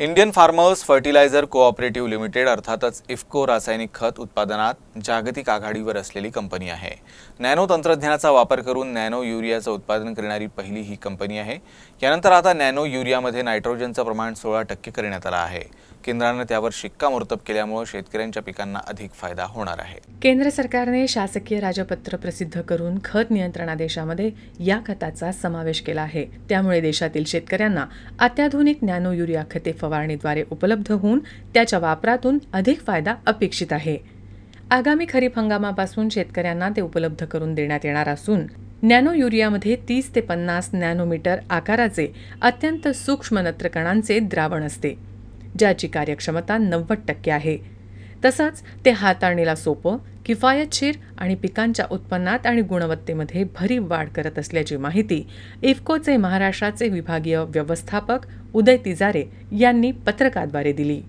Indian farmers fertiliser cooperative limited अर्थातच इफ्को रासायनिक खत उत्पादनात जागतिक आघाडीवर असलेली कंपनी आहे. नॅनो तंत्रज्ञानाचा वापर करून नॅनो युरियाचं उत्पादन करणारी पहिली ही कंपनी आहे. यानंतर आता नॅनो युरियामध्ये नायट्रोजनचं प्रमाण सोळा टक्के करण्यात आलं आहे. केंद्रानं त्यावर शिक्कामोर्तब केल्यामुळे शेतकऱ्यांच्या पिकांना अधिक फायदा होणार आहे. केंद्र सरकारने शासकीय राजपत्र प्रसिद्ध करून खत नियंत्रणादेशामध्ये या खताचा समावेश केला आहे. त्यामुळे देशातील शेतकऱ्यांना अत्याधुनिक नॅनो युरिया खते फवारणीद्वारे उपलब्ध होऊन त्याच्या वापरातून अधिक फायदा अपेक्षित आहे. आगामी खरीप हंगामापासून शेतकऱ्यांना ते उपलब्ध करून देण्यात येणार असून नॅनो युरियामध्ये तीस ते पन्नास नॅनोमीटर आकाराचे अत्यंत सूक्ष्म नत्रकणांचे द्रावण असते ज्याची कार्यक्षमता नव्वद टक्के आहे. तसंच ते हाताळणीला सोपं किफायतशीर आणि पिकांच्या उत्पन्नात आणि गुणवत्तेमध्ये भरीव वाढ करत असल्याची माहिती इफ्कोचे महाराष्ट्राचे विभागीय व्यवस्थापक उदय तिजारे यांनी पत्रकाद्वारे दिली.